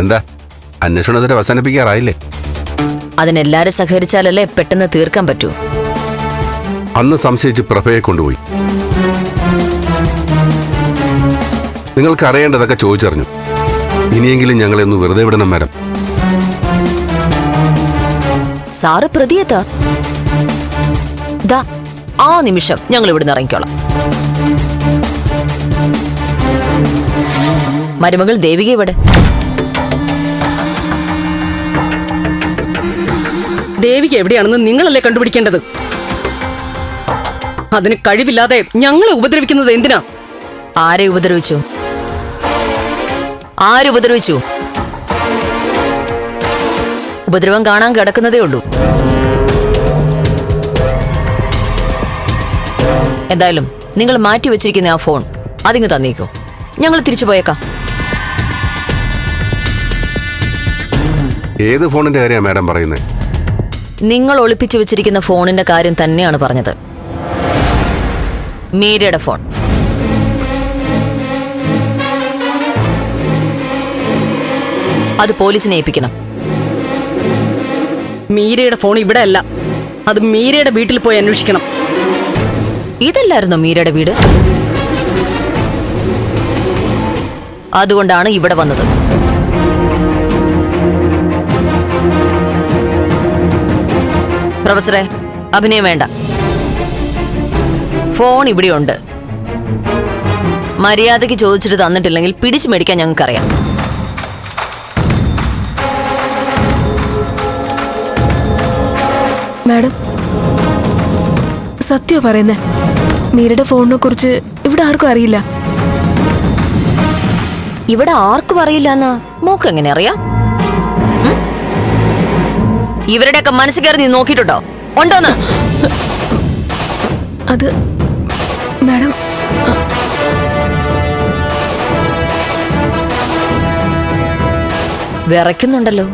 എന്താ? അന്വേഷണത്തിന് അവസാനിപ്പിക്കാറായില്ലേ? അതിനെല്ലാരും സഹകരിച്ചാലല്ലേ പെട്ടെന്ന് തീർക്കാൻ പറ്റൂ? അന്ന് സംശയിച്ച് പ്രഭയെ കൊണ്ടുപോയി. നിങ്ങൾക്ക് അറിയേണ്ടതൊക്കെ ചോദിച്ചറിഞ്ഞു. ഇനിയെങ്കിലും ഞങ്ങളെ ഒന്ന് വെറുതെ വിടണം മാഡം. സാറ് പ്രതിയെത്താ? ദാ ആ നിമിഷം ഞങ്ങൾ ഇവിടുന്ന് ഇറങ്ങിക്കോളാം. മരുമകൾ ദേവിക ഇവിടെ ദേവിക്ക് എവിടെയാണെന്ന് നിങ്ങളല്ലേ കണ്ടുപിടിക്കേണ്ടത്? അതിന് കഴിവില്ലാതെ ഞങ്ങളെ ഉപദ്രവിക്കുന്നത് എന്തിനാ? ആരെ ഉപദ്രവിച്ചു? ആരുപദ്രവിച്ചു ഉപദ്രവം കാണാൻ കിടക്കുന്നതേ ഉള്ളൂ. എന്തായാലും നിങ്ങൾ മാറ്റി വെച്ചിരിക്കുന്ന ആ ഫോൺ അതിങ്ങ് തന്നേക്കോ. ഞങ്ങൾ തിരിച്ചു പോയേക്കാം. ഏത് ഫോണിന്റെ കാര്യമാണ് മാഡം പറയുന്നത് നിങ്ങൾ ഒളിപ്പിച്ചു വെച്ചിരിക്കുന്ന ഫോണിന്റെ കാര്യം തന്നെയാണ് പറഞ്ഞത്. മീരയുടെ ഫോൺ. അത് പോലീസിനെ ഏൽപ്പിക്കണം. മീരയുടെ ഫോൺ ഇവിടെ അല്ല. അത് മീരയുടെ വീട്ടിൽ പോയി അന്വേഷിക്കണം. ഇതല്ലായിരുന്നോ മീരയുടെ വീട്? അതുകൊണ്ടാണ് ഇവിടെ വന്നത്. പ്രൊഫസറെ അഭിനയം വേണ്ട. ഫോൺ ഇവിടെയുണ്ട്. മര്യാദയ്ക്ക് ചോദിച്ചിട്ട് തന്നിട്ടില്ലെങ്കിൽ പിടിച്ചു മേടിക്കാൻ ഞങ്ങൾക്കറിയാം. മാഡം സത്യോ പറയുന്നേ മീരയുടെ ഫോണിനെ കുറിച്ച് ഇവിടെ ആർക്കും അറിയില്ല. ഇവിടെ ആർക്കും അറിയില്ല എന്ന്? മോക്ക് എങ്ങനെ അറിയാം? ഇവരുടെയൊക്കെ മനസ്സ് കയറി നീ നോക്കിയിട്ടുണ്ടോ? ഉണ്ടോന്ന്? അത് മാഡം വിറയ്ക്കുന്നുണ്ടല്ലോ.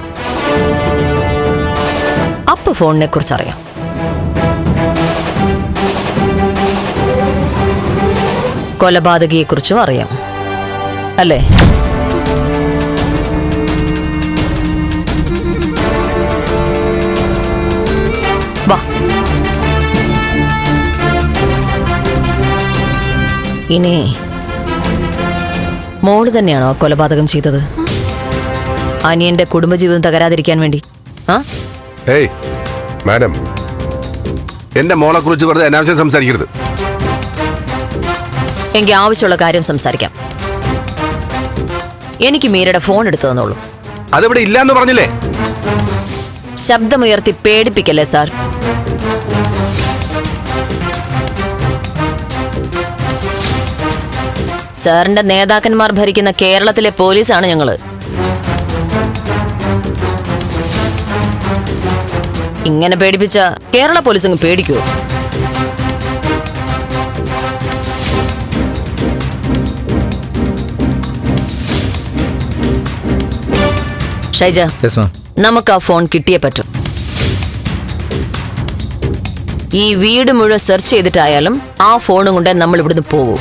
അപ്പൊ ഫോണിനെ കുറിച്ച് അറിയാം. കൊലപാതകയെ കുറിച്ചും അറിയാം. അല്ലേ? ഇനി മോൾ തന്നെയാണോ കൊലപാതകം ചെയ്തത്? അനിയന്റെ കുടുംബജീവിതം തകരാതിരിക്കാൻ വേണ്ടി. ആ? ഏയ് മാഡം. എന്റെ മോളെ കുറിച്ച് വെറുതെ അനാവശ്യം സംസാരിക്കരുത്. എനിക്ക് ആവശ്യമുള്ള കാര്യം സംസാരിക്കാം. എനിക്ക് മീരയുടെ ഫോൺ എടുത്തു തന്നോളൂ. അതിവിടെ ഇല്ലാന്ന് പറഞ്ഞില്ലേ? ശബ്ദമുയർത്തി പേടിപ്പിക്കല്ലേ സാർ? സാറിന്റെ നേതാക്കന്മാർ ഭരിക്കുന്ന കേരളത്തിലെ പോലീസാണ് ഞങ്ങൾ. ഇങ്ങനെ പേടിപ്പിച്ച കേരള പോലീസ് അങ്ങ് പേടിക്കൂ ഷൈജ നമുക്ക് ആ ഫോൺ കിട്ടിയേ പറ്റും. ഈ വീട് മുഴുവൻ സെർച്ച് ചെയ്തിട്ടായാലും ആ ഫോണും കൊണ്ട് നമ്മൾ ഇവിടുന്ന് പോകും